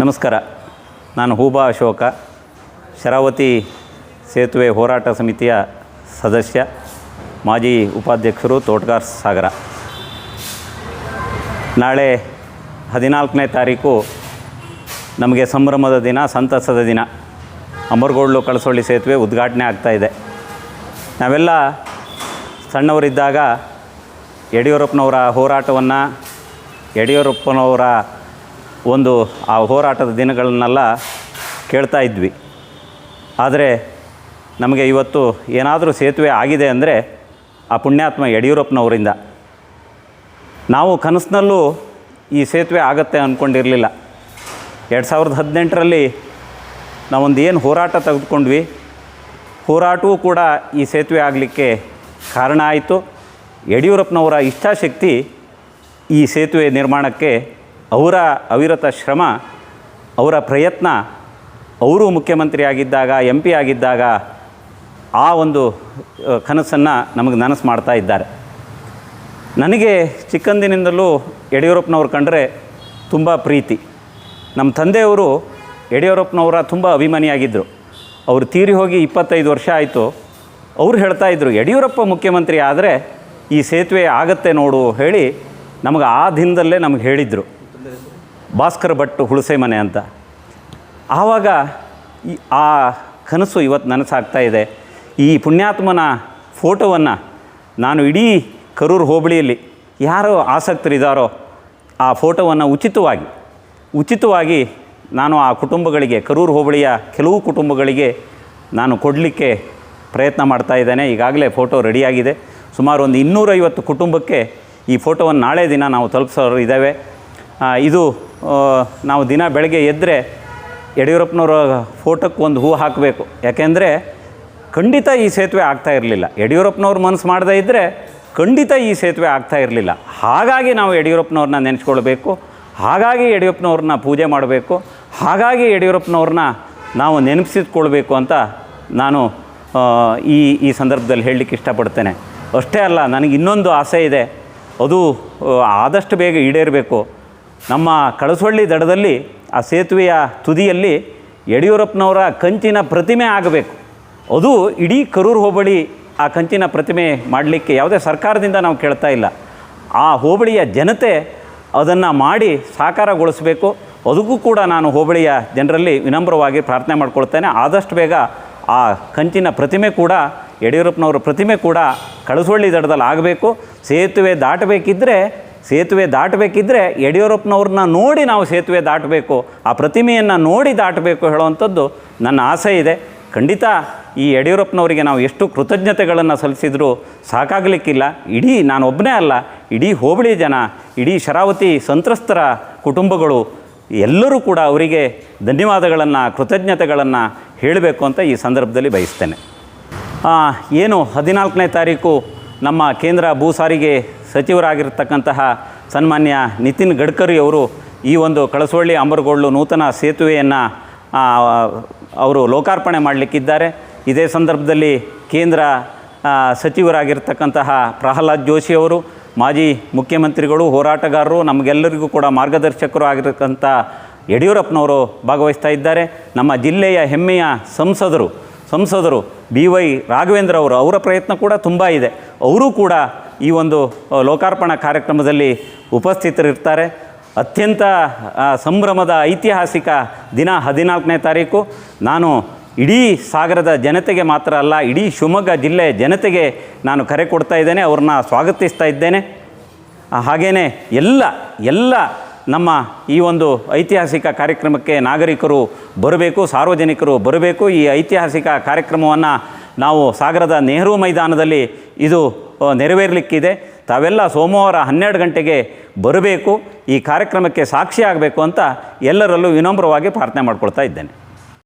ನಮಸ್ಕಾರ. ನಾನು ಹೂಬಾ ಅಶೋಕ ಶರಾವತಿ ಸೇತುವೆ ಹೋರಾಟ ಸಮಿತಿಯ ಸದಸ್ಯ ಮಾಜಿ ಉಪಾಧ್ಯಕ್ಷರು ತೋಟಗಾರ್ ಸಾಗರ. ನಾಳೆ ಹದಿನಾಲ್ಕನೇ ತಾರೀಕು ನಮಗೆ ಸಂಭ್ರಮದ ದಿನ, ಸಂತಸದ ದಿನ. ಅಮರಗೋಳು ಕಳಸೊಳ್ಳಿ ಸೇತುವೆ ಉದ್ಘಾಟನೆ ಆಗ್ತಾಯಿದೆ ನಾವೆಲ್ಲ ಸಣ್ಣವರಿದ್ದಾಗ ಯಡಿಯೂರಪ್ಪನವರ ಹೋರಾಟವನ್ನು, ಯಡಿಯೂರಪ್ಪನವರ ಒಂದು ಆ ಹೋರಾಟದ ದಿನಗಳನ್ನೆಲ್ಲ ಕೇಳ್ತಾ ಇದ್ವಿ. ಆದರೆ ನಮಗೆ ಇವತ್ತು ಏನಾದರೂ ಸೇತುವೆ ಆಗಿದೆ ಅಂದರೆ ಆ ಪುಣ್ಯಾತ್ಮ ಯಡಿಯೂರಪ್ಪನವರಿಂದ ನಾವು ಕನಸಿನಲ್ಲೂ ಈ ಸೇತುವೆ ಆಗತ್ತೆ ಅಂದ್ಕೊಂಡಿರಲಿಲ್ಲ ಎರಡು ಸಾವಿರದ ಹದಿನೆಂಟರಲ್ಲಿ ನಾವೊಂದು ಏನು ಹೋರಾಟ ತೆಗೆದುಕೊಂಡ್ವಿ, ಹೋರಾಟವೂ ಕೂಡ ಈ ಸೇತುವೆ ಆಗಲಿಕ್ಕೆ ಕಾರಣ ಆಯಿತು. ಯಡಿಯೂರಪ್ಪನವರ ಇಷ್ಟಾಶಕ್ತಿ ಈ ಸೇತುವೆ ನಿರ್ಮಾಣಕ್ಕೆ ಅವರ ಅವಿರತ ಶ್ರಮ, ಅವರ ಪ್ರಯತ್ನ, ಅವರು ಮುಖ್ಯಮಂತ್ರಿ ಆಗಿದ್ದಾಗ ಎಂ ಆಗಿದ್ದಾಗ ಆ ಒಂದು ಕನಸನ್ನು ನಮಗೆ ನನಸು ಮಾಡ್ತಾ ಇದ್ದಾರೆ. ನನಗೆ ಚಿಕ್ಕಂದಿನಿಂದಲೂ ಯಡಿಯೂರಪ್ಪನವ್ರು ಕಂಡರೆ ತುಂಬ ಪ್ರೀತಿ. ನಮ್ಮ ತಂದೆಯವರು ಯಡಿಯೂರಪ್ಪನವರ ತುಂಬ ಅಭಿಮಾನಿಯಾಗಿದ್ದರು. ಅವರು ತೀರಿ ಹೋಗಿ ಇಪ್ಪತ್ತೈದು ವರ್ಷ ಆಯಿತು. ಅವರು ಹೇಳ್ತಾ ಇದ್ದರು ಯಡಿಯೂರಪ್ಪ ಮುಖ್ಯಮಂತ್ರಿ ಆದರೆ ಈ ಸೇತುವೆ ಆಗತ್ತೆ ನೋಡು ಹೇಳಿ ನಮಗೆ ಆ ದಿನದಲ್ಲೇ ನಮಗೆ ಹೇಳಿದರು. ಭಾಸ್ಕರ್ ಭಟ್ ಹುಣಸೆ ಮನೆ ಅಂತ. ಆವಾಗ ಈ ಆ ಕನಸು ಇವತ್ತು ನನಸಾಗ್ತಾ ಇದೆ. ಈ ಪುಣ್ಯಾತ್ಮನ ಫೋಟೋವನ್ನು ನಾನು ಇಡೀ ಕರೂರು ಹೋಬಳಿಯಲ್ಲಿ ಯಾರು ಆಸಕ್ತರಿದ್ದಾರೋ ಆ ಫೋಟೋವನ್ನು ಉಚಿತವಾಗಿ ಉಚಿತವಾಗಿ ನಾನು ಆ ಕುಟುಂಬಗಳಿಗೆ, ಕರೂರು ಹೋಬಳಿಯ ಕೆಲವು ಕುಟುಂಬಗಳಿಗೆ ನಾನು ಕೊಡಲಿಕ್ಕೆ ಪ್ರಯತ್ನ ಮಾಡ್ತಾ ಇದ್ದೇನೆ. ಈಗಾಗಲೇ ಫೋಟೋ ರೆಡಿಯಾಗಿದೆ. ಸುಮಾರು ಒಂದು ಇನ್ನೂರೈವತ್ತು ಕುಟುಂಬಕ್ಕೆ ಈ ಫೋಟೋವನ್ನು ನಾಳೆ ದಿನ ನಾವು ತಲುಪಿಸೋರು ಇದ್ದಾವೆ. ಇದು ನಾವು ದಿನ ಬೆಳಗ್ಗೆ ಎದ್ದರೆ ಯಡಿಯೂರಪ್ಪನವರ ಫೋಟೋಕ್ಕೆ ಒಂದು ಹೂ ಹಾಕಬೇಕು. ಯಾಕೆಂದರೆ ಖಂಡಿತ ಈ ಸೇತುವೆ ಆಗ್ತಾ ಇರಲಿಲ್ಲ. ಯಡಿಯೂರಪ್ಪನವ್ರು ಮನಸ್ಸು ಮಾಡದೇ ಇದ್ದರೆ ಖಂಡಿತ ಈ ಸೇತುವೆ ಆಗ್ತಾ ಇರಲಿಲ್ಲ. ಹಾಗಾಗಿ ನಾವು ಯಡಿಯೂರಪ್ಪನವ್ರನ್ನ ನೆನೆಸ್ಕೊಳ್ಬೇಕು. ಹಾಗಾಗಿ ಯಡಿಯೂರಪ್ಪನವ್ರನ್ನ ಪೂಜೆ ಮಾಡಬೇಕು. ಹಾಗಾಗಿ ಯಡಿಯೂರಪ್ಪನವ್ರನ್ನ ನಾವು ನೆನಪಿಸಿಕೊಳ್ಬೇಕು ಅಂತ ನಾನು ಈ ಈ ಸಂದರ್ಭದಲ್ಲಿ ಹೇಳಲಿಕ್ಕೆ ಇಷ್ಟಪಡ್ತೇನೆ. ಅಷ್ಟೇ ಅಲ್ಲ, ನನಗೆ ಇನ್ನೊಂದು ಆಸೆ ಇದೆ. ಅದು ಆದಷ್ಟು ಬೇಗ ಈಡೇರಬೇಕು. ನಮ್ಮ ಕಳಸೊಳ್ಳಿ ದಡದಲ್ಲಿ, ಆ ಸೇತುವೆಯ ತುದಿಯಲ್ಲಿ ಯಡಿಯೂರಪ್ಪನವರ ಕಂಚಿನ ಪ್ರತಿಮೆ ಆಗಬೇಕು. ಅದು ಇಡೀ ಕರೂರು ಹೋಬಳಿ ಆ ಕಂಚಿನ ಪ್ರತಿಮೆ ಮಾಡಲಿಕ್ಕೆ ಯಾವುದೇ ಸರ್ಕಾರದಿಂದ ನಾವು ಕೇಳ್ತಾ ಇಲ್ಲ. ಆ ಹೋಬಳಿಯ ಜನತೆ ಅದನ್ನು ಮಾಡಿ ಸಾಕಾರಗೊಳಿಸಬೇಕು. ಅದಕ್ಕೂ ಕೂಡ ನಾನು ಹೋಬಳಿಯ ಜನರಲ್ಲಿ ವಿನಮ್ರವಾಗಿ ಪ್ರಾರ್ಥನೆ ಮಾಡ್ಕೊಳ್ತೇನೆ. ಆದಷ್ಟು ಬೇಗ ಆ ಕಂಚಿನ ಪ್ರತಿಮೆ ಕೂಡ, ಯಡಿಯೂರಪ್ಪನವರ ಪ್ರತಿಮೆ ಕೂಡ ಕಳಸೊಳ್ಳಿ ದಡದಲ್ಲಿ ಆಗಬೇಕು. ಸೇತುವೆ ದಾಟಬೇಕಿದ್ದರೆ ಸೇತುವೆ ದಾಟಬೇಕಿದ್ದರೆ ಯಡಿಯೂರಪ್ಪನವ್ರನ್ನ ನೋಡಿ ನಾವು ಸೇತುವೆ ದಾಟಬೇಕು. ಆ ಪ್ರತಿಮೆಯನ್ನು ನೋಡಿ ದಾಟಬೇಕು ಹೇಳುವಂಥದ್ದು ನನ್ನ ಆಸೆ ಇದೆ. ಖಂಡಿತ ಈ ಯಡಿಯೂರಪ್ಪನವರಿಗೆ ನಾವು ಎಷ್ಟು ಕೃತಜ್ಞತೆಗಳನ್ನು ಸಲ್ಲಿಸಿದರೂ ಸಾಕಾಗಲಿಕ್ಕಿಲ್ಲ. ಇಡೀ ನಾನೊಬ್ಬನೇ ಅಲ್ಲ, ಇಡೀ ಹೋಬಳಿ ಜನ, ಇಡೀ ಶರಾವತಿ ಸಂತ್ರಸ್ತರ ಕುಟುಂಬಗಳು, ಎಲ್ಲರೂ ಕೂಡ ಅವರಿಗೆ ಧನ್ಯವಾದಗಳನ್ನು, ಕೃತಜ್ಞತೆಗಳನ್ನು ಹೇಳಬೇಕು ಅಂತ ಈ ಸಂದರ್ಭದಲ್ಲಿ ಬಯಸ್ತೇನೆ. ಏನು ಹದಿನಾಲ್ಕನೇ ತಾರೀಕು ನಮ್ಮ ಕೇಂದ್ರ ಭೂ ಸಾರಿಗೆ ಸಚಿವರಾಗಿರ್ತಕ್ಕಂತಹ ಸನ್ಮಾನ್ಯ ನಿತಿನ್ ಗಡ್ಕರಿ ಅವರು ಈ ಒಂದು ಕಳಸೊಳ್ಳಿ ಅಮರಗೋಳ್ಳು ನೂತನ ಸೇತುವೆಯನ್ನು ಅವರು ಲೋಕಾರ್ಪಣೆ ಮಾಡಲಿಕ್ಕಿದ್ದಾರೆ. ಇದೇ ಸಂದರ್ಭದಲ್ಲಿ ಕೇಂದ್ರ ಸಚಿವರಾಗಿರ್ತಕ್ಕಂತಹ ಪ್ರಹ್ಲಾದ್ ಜೋಶಿ ಅವರು, ಮಾಜಿ ಮುಖ್ಯಮಂತ್ರಿಗಳು, ಹೋರಾಟಗಾರರು, ನಮಗೆಲ್ಲರಿಗೂ ಕೂಡ ಮಾರ್ಗದರ್ಶಕರು ಆಗಿರತಕ್ಕಂಥ ಯಡಿಯೂರಪ್ಪನವರು ಭಾಗವಹಿಸ್ತಾ ಇದ್ದಾರೆ. ನಮ್ಮ ಜಿಲ್ಲೆಯ ಹೆಮ್ಮೆಯ ಸಂಸದರು ಸಂಸದರು ಬಿ ವೈ ರಾಘವೇಂದ್ರ ಅವರು, ಅವರ ಪ್ರಯತ್ನ ಕೂಡ ತುಂಬ ಇದೆ. ಅವರೂ ಕೂಡ ಈ ಒಂದು ಲೋಕಾರ್ಪಣಾ ಕಾರ್ಯಕ್ರಮದಲ್ಲಿ ಉಪಸ್ಥಿತರಿರ್ತಾರೆ. ಅತ್ಯಂತ ಸಂಭ್ರಮದ ಐತಿಹಾಸಿಕ ದಿನ ಹದಿನಾಲ್ಕನೇ ತಾರೀಕು. ನಾನು ಇಡೀ ಸಾಗರದ ಜನತೆಗೆ ಮಾತ್ರ ಅಲ್ಲ, ಇಡೀ ಶಿವಮೊಗ್ಗ ಜಿಲ್ಲೆಯ ಜನತೆಗೆ ನಾನು ಕರೆ ಕೊಡ್ತಾ ಇದ್ದೇನೆ, ಅವ್ರನ್ನ ಸ್ವಾಗತಿಸ್ತಾ ಇದ್ದೇನೆ. ಹಾಗೆಯೇ ಎಲ್ಲ ಎಲ್ಲ ನಮ್ಮ ಈ ಒಂದು ಐತಿಹಾಸಿಕ ಕಾರ್ಯಕ್ರಮಕ್ಕೆ ನಾಗರಿಕರು ಬರಬೇಕು, ಸಾರ್ವಜನಿಕರು ಬರಬೇಕು. ಈ ಐತಿಹಾಸಿಕ ಕಾರ್ಯಕ್ರಮವನ್ನು ನಾವು ಸಾಗರದ ನೆಹರು ಮೈದಾನದಲ್ಲಿ ಇದು ನೆರವೇರಲಿಕ್ಕಿದೆ. ತಾವೆಲ್ಲ ಸೋಮವಾರ ಹನ್ನೆರಡು ಗಂಟೆಗೆ ಬರಬೇಕು, ಈ ಕಾರ್ಯಕ್ರಮಕ್ಕೆ ಸಾಕ್ಷಿ ಆಗಬೇಕು ಅಂತ ಎಲ್ಲರಲ್ಲೂ ವಿನಮ್ರವಾಗಿ ಪ್ರಾರ್ಥನೆ ಮಾಡ್ಕೊಳ್ತಾ ಇದ್ದೇನೆ.